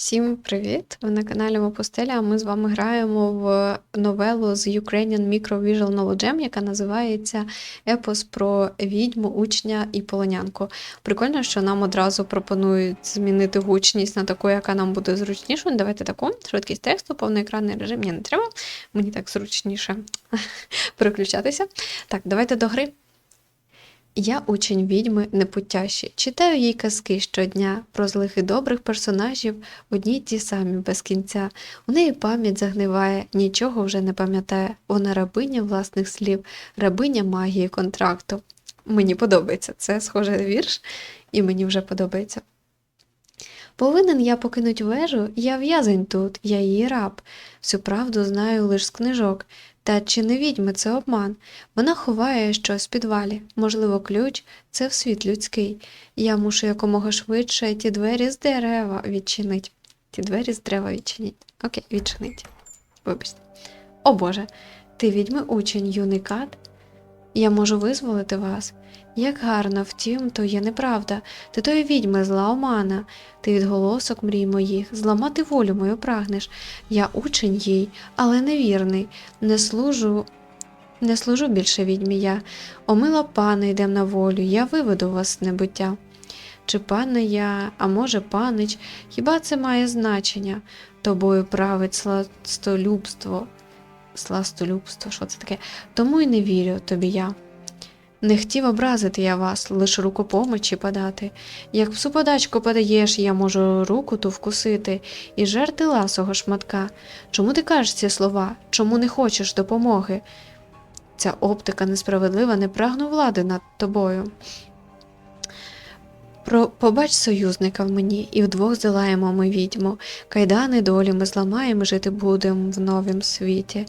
Всім привіт! Ви на каналі Мопустеля. а Ми з вами граємо в новелу з Ukrainian Micro Visual Novel Jam, яка називається Епос про відьму, учня і полонянку. Прикольно, що нам одразу пропонують змінити гучність на таку, яка нам буде зручніше. Давайте таку. Швидкість тексту, повноекранний режим. Мені не треба. Мені так зручніше переключатися. Так, давайте до гри. Я учень відьми непутящі. Читаю їй казки щодня про злих і добрих персонажів, одні й ті самі без кінця. У неї пам'ять загниває, нічого вже не пам'ятає. Вона рабиня власних слів, рабиня магії контракту. Мені подобається. Це схоже вірш, і мені вже подобається. Повинен я покинуть вежу, я в'язень тут, я її раб. Всю правду знаю лиш з книжок. Та чи не відьми це обман? Вона ховає щось в підвалі. Можливо, ключ це в світ людський. Я мушу якомога швидше ті двері з дерева відчинить. Ті двері з дерева відчиніть. Окей, відчинить. Вибачте. О Боже, ти відьми учень, юний кат? Я можу визволити вас. Як гарно, втім, то є неправда. Ти тої відьми зла омана. Ти відголосок мрій моїх, зламати волю мою прагнеш. Я учень їй, але невірний. Не служу, не служу більше відьмі я. Омила пана, йдем на волю, я виведу вас з небуття. Чи пане я, а може панич, хіба це має значення? Тобою править сластолюбство. Сластолюбство, що це таке? Тому й не вірю тобі я. Не хотів образити я вас, лиш руку помочі подати. Як псу подачку подаєш, я можу руку ту вкусити і жерти ласого шматка. Чому ти кажеш ці слова? Чому не хочеш допомоги? Ця оптика несправедлива, не прагну влади над тобою. Про побач союзника в мені, і вдвох здолаємо ми відьму. Кайдани долі ми зламаємо, жити будемо в новім світі.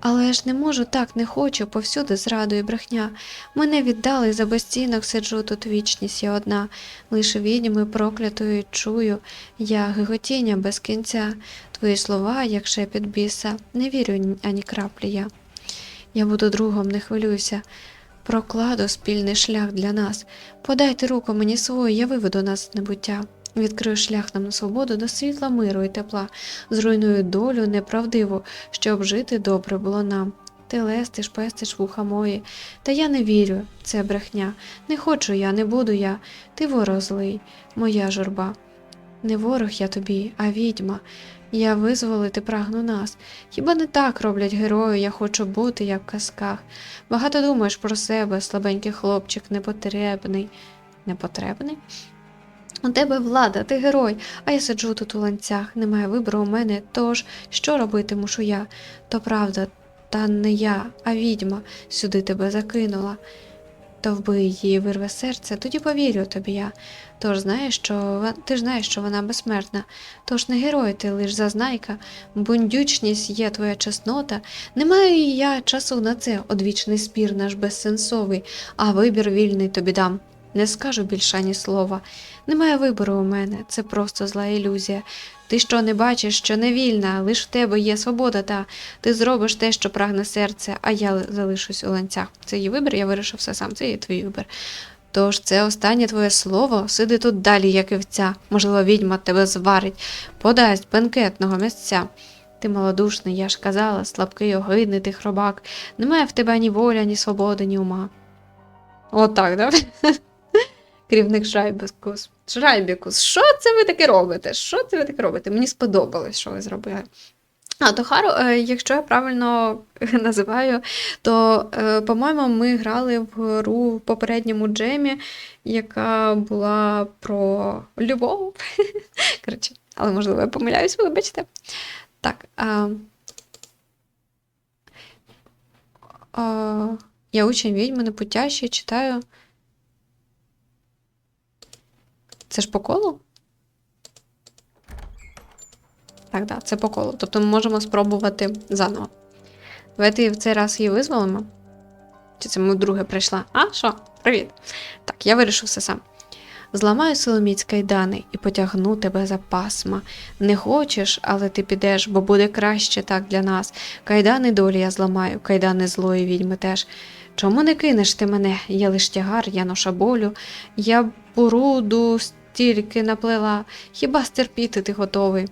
Але ж не можу так, не хочу, повсюди зраду і брехня. Мене віддали за безцінок сиджу тут вічність я одна. Лише відьми проклятою чую, я гиготіння без кінця. Твої слова, як шепіт біса, не вірю ані краплі я. Я буду другом, не хвилюйся. Прокладу спільний шлях для нас. Подайте руку мені свою, я виведу нас з небуття. Відкрию шлях нам на свободу до світла миру і тепла, зруйную долю неправдиву, щоб жити добре було нам. Ти лестиш, пестиш вуха мої, та я не вірю, це брехня. Не хочу я, не буду я, ти ворог злий, моя журба. Не ворог я тобі, а відьма. Я визволити прагну нас. Хіба не так роблять герої, я хочу бути, як в казках. Багато думаєш про себе, слабенький хлопчик, непотребний. Непотребний? У тебе влада, ти герой, а я сиджу тут у ланцях, немає вибору у мене, тож що робити мушу я? То правда, та не я, а відьма сюди тебе закинула. То вбий її, вирве серце, тоді повірю тобі я. Тож знаєш, що ти ж знаєш, що вона безсмертна. Тож не герой ти лиш зазнайка, бундючність є твоя чеснота. Не маю я часу на це, одвічний спір наш безсенсовий, а вибір вільний тобі дам. Не скажу більше ані слова. Немає вибору у мене, це просто зла ілюзія. Ти що не бачиш, що не вільна, лиш в тебе є свобода, та ти зробиш те, що прагне серце, а я залишусь у ланцях. Це її вибір, я вирішив все сам, це є твій вибір. Тож це останнє твоє слово, сиди тут далі, як вівця. Можливо, відьма тебе зварить, подасть бенкетного місця. Ти малодушний, я ж казала, слабкий, огидний ти хробак. Немає в тебе ні волі, ні свободи, ні ума. Отак, да? Керівник Шрайбікус. Шрайбікус, що це ви таке робите? Що це ви таке робите? Мені сподобалось, що ви зробили. А Тохару, е, якщо я правильно називаю, то, е, по-моєму, ми грали в гру в попередньому джемі, яка була про любов. Коротше, але можливо я помиляюсь, вибачте. Так. А... А... Я учень відьми непутящий, читаю. Це ж по колу? Так, так, це по колу. Тобто ми можемо спробувати заново. Давайте в цей раз її визволимо. Чи це ми вдруге прийшла? А, що? Привіт. Так, я вирішив все сам. Зламаю силоміць кайдани і потягну тебе за пасма. Не хочеш, але ти підеш, бо буде краще так для нас. Кайдани долі я зламаю, кайдани злої відьми теж. Чому не кинеш ти мене? Я лиш тягар, я ноша болю, я буруду стільки наплела, хіба стерпіти ти готовий?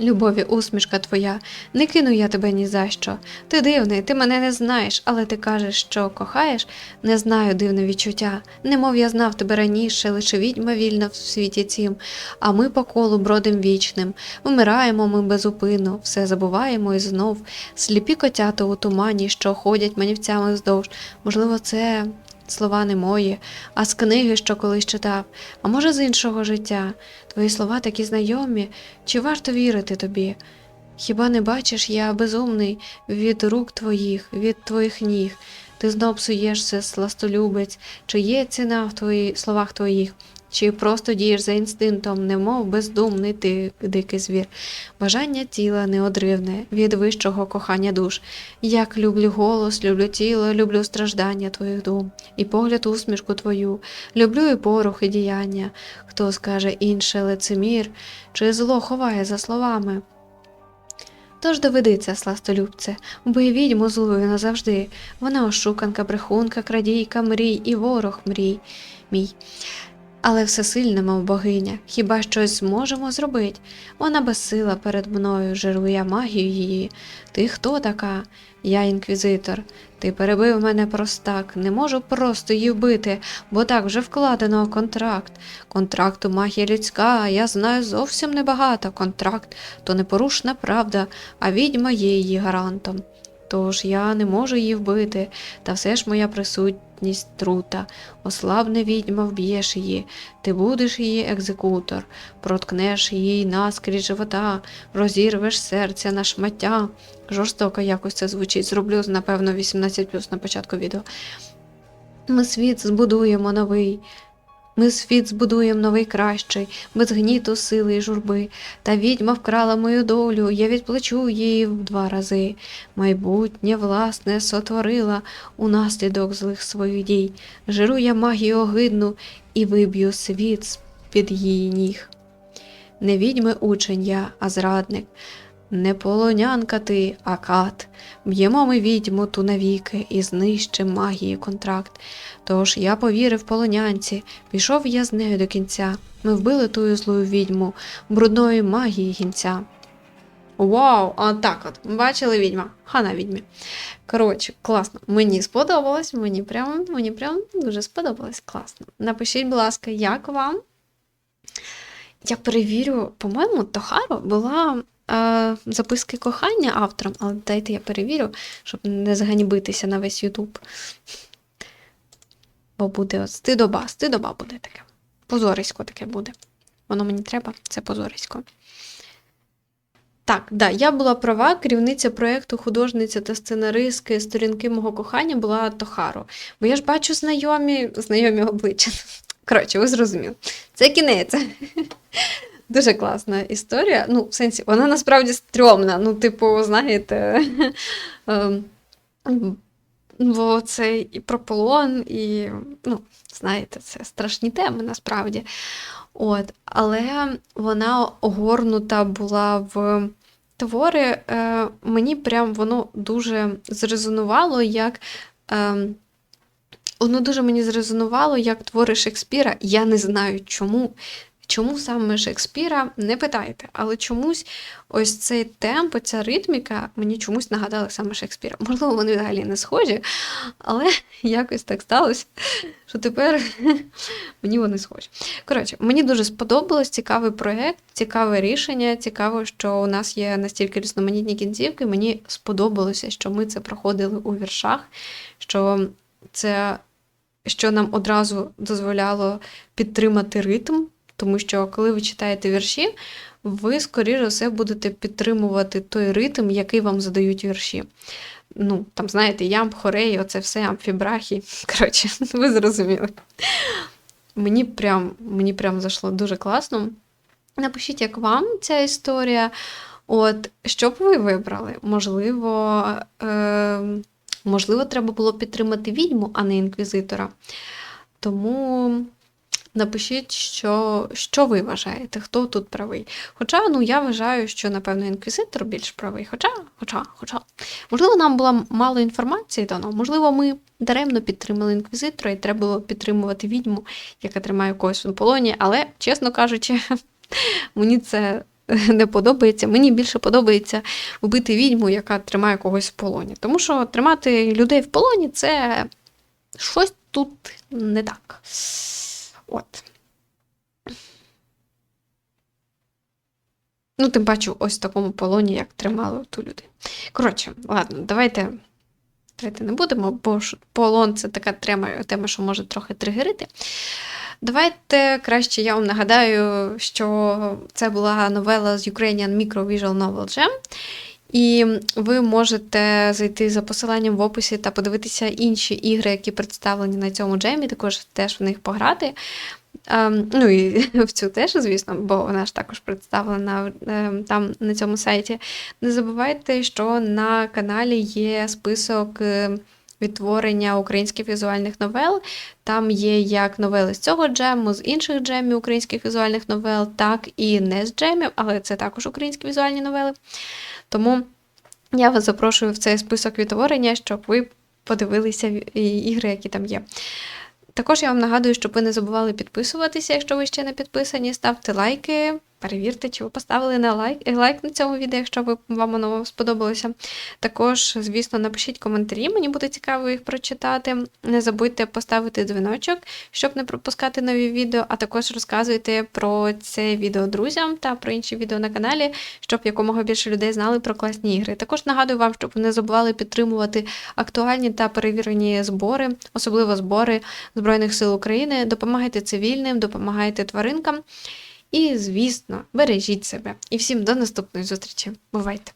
Любові, усмішка твоя, не кину я тебе ні за що. Ти дивний, ти мене не знаєш, але ти кажеш, що кохаєш, не знаю дивне відчуття. Немов я знав тебе раніше, лише відьма вільна в світі цім, а ми по колу бродим вічним, вмираємо ми безупинно, все забуваємо і знов. Сліпі котята у тумані, що ходять манівцями вздовж. Можливо, це слова не мої, а з книги, що колись читав, а може з іншого життя. Твої слова такі знайомі, чи варто вірити тобі? Хіба не бачиш, я безумний від рук твоїх, від твоїх ніг. Ти знов псуєшся, сластолюбець, чи є ціна в твої, словах твоїх, чи просто дієш за інстинктом, немов бездумний ти дикий звір. Бажання тіла неодривне від вищого кохання душ. Як люблю голос, люблю тіло, люблю страждання твоїх дум, і погляд усмішку твою, люблю і порух, і діяння. Хто скаже інше лицемір, чи зло ховає за словами? Тож доведиться, сластолюбце, вбий відьму злою назавжди. Вона ошуканка, брехунка, крадійка, мрій і ворог мрій мій. Але всесильна, мов богиня, хіба щось зможемо зробити? Вона безсила перед мною, жирує магію її. Ти хто така? Я інквізитор. Ти перебив мене простак, не можу просто її вбити, бо так вже вкладено контракт. Контракту магія людська, а я знаю зовсім небагато. Контракт то непорушна правда, а відьма є її гарантом. Тож я не можу її вбити, та все ж моя присутність трута. Ослабне відьма, вб'єш її, ти будеш її екзекутор, проткнеш їй наскрізь живота, розірвеш серця на шмаття. Жорстоко якось це звучить. Зроблю, напевно, 18 на початку відео. Ми світ збудуємо новий. Ми світ збудуємо новий кращий, без гніту, сили і журби. Та відьма вкрала мою долю, я відплачу її в два рази. Майбутнє, власне, сотворила унаслідок злих своїх дій. Жиру я магію огидну і виб'ю світ з-під її ніг. Не відьми учень я, а зрадник. Не полонянка ти, а кат. Б'ємо ми відьму ту навіки і знищим магії контракт. Тож я повірив полонянці, пішов я з нею до кінця. Ми вбили тую злую відьму, брудної магії гінця. Вау! А так от, бачили відьма? Хана відьмі. Коротше, класно. Мені сподобалось, мені прям, мені прям дуже сподобалось. Класно. Напишіть, будь ласка, як вам? Я перевірю, по-моєму, Тохаро була записки кохання автором, але дайте я перевірю, щоб не заганьбитися на весь Ютуб. Бо буде стидоба, стидоба буде таке. Позорисько таке буде. Воно мені треба, це позорисько. Так, да, я була права, керівниця проєкту, художниця та сценаристки сторінки мого кохання була Тохаро. Бо я ж бачу знайомі, знайомі обличчя. Коротше, ви зрозуміли. Це кінець. Дуже класна історія. Ну, в сенсі, вона насправді стрьомна. Ну, типу, знаєте, ем, бо це і про полон, і, ну, знаєте, це страшні теми насправді. От, Але вона огорнута була в твори. Е, Мені прям воно дуже зрезонувало, як. Е, Воно дуже мені зрезонувало як твори Шекспіра. Я не знаю чому. Чому саме Шекспіра, не питайте, але чомусь ось цей темп, ця ритміка мені чомусь нагадали саме Шекспіра. Можливо, вони взагалі не схожі, але якось так сталося, що тепер мені вони схожі. Коротше, мені дуже сподобалось цікавий проєкт, цікаве рішення. Цікаво, що у нас є настільки різноманітні кінцівки. Мені сподобалося, що ми це проходили у віршах, що це що нам одразу дозволяло підтримати ритм. Тому що, коли ви читаєте вірші, ви, скоріше все, будете підтримувати той ритм, який вам задають вірші. Ну, там, знаєте, ямб, хорей, оце все, амфібрахі. Коротше, ви зрозуміли. Мені прям мені прям зайшло дуже класно. Напишіть, як вам ця історія. От, що б ви вибрали? Можливо, е, можливо, треба було підтримати відьму, а не інквізитора. Тому. Напишіть, що, що ви вважаєте, хто тут правий. Хоча, ну, я вважаю, що, напевно, інквізитор більш правий. Хоча, хоча, хоча. Можливо, нам було мало інформації дано. Можливо, ми даремно підтримали інквізитора і треба було підтримувати відьму, яка тримає когось у полоні. Але, чесно кажучи, мені це не подобається. Мені більше подобається вбити відьму, яка тримає когось в полоні. Тому що тримати людей в полоні це щось тут не так. От. Ну, тим паче, ось в такому полоні, як тримали ту людину. Коротше, ладно, давайте. Давайте не будемо, бо полон це така тема, тема, що може трохи тригерити. Давайте краще я вам нагадаю, що це була новела з Ukrainian Micro Visual Novel Jam. І ви можете зайти за посиланням в описі та подивитися інші ігри, які представлені на цьому джемі, також теж в них пограти. Ем, ну і в цю теж, звісно, бо вона ж також представлена ем, там на цьому сайті. Не забувайте, що на каналі є список е, відтворення українських візуальних новел. Там є як новели з цього джему, з інших джемів українських візуальних новел, так і не з джемів, але це також українські візуальні новели. Тому я вас запрошую в цей список відтворення, щоб ви подивилися ігри, які там є. Також я вам нагадую, щоб ви не забували підписуватися, якщо ви ще не підписані. Ставте лайки, перевірте, чи ви поставили на лайк, лайк на цьому відео, якщо вам воно сподобалося. Також, звісно, напишіть коментарі, мені буде цікаво їх прочитати. Не забудьте поставити дзвіночок, щоб не пропускати нові відео, а також розказуйте про це відео друзям та про інші відео на каналі, щоб якомога більше людей знали про класні ігри. Також нагадую вам, щоб не забували підтримувати актуальні та перевірені збори, особливо збори Збройних сил України. Допомагайте цивільним, допомагайте тваринкам. І, звісно, бережіть себе. І всім до наступної зустрічі. Бувайте!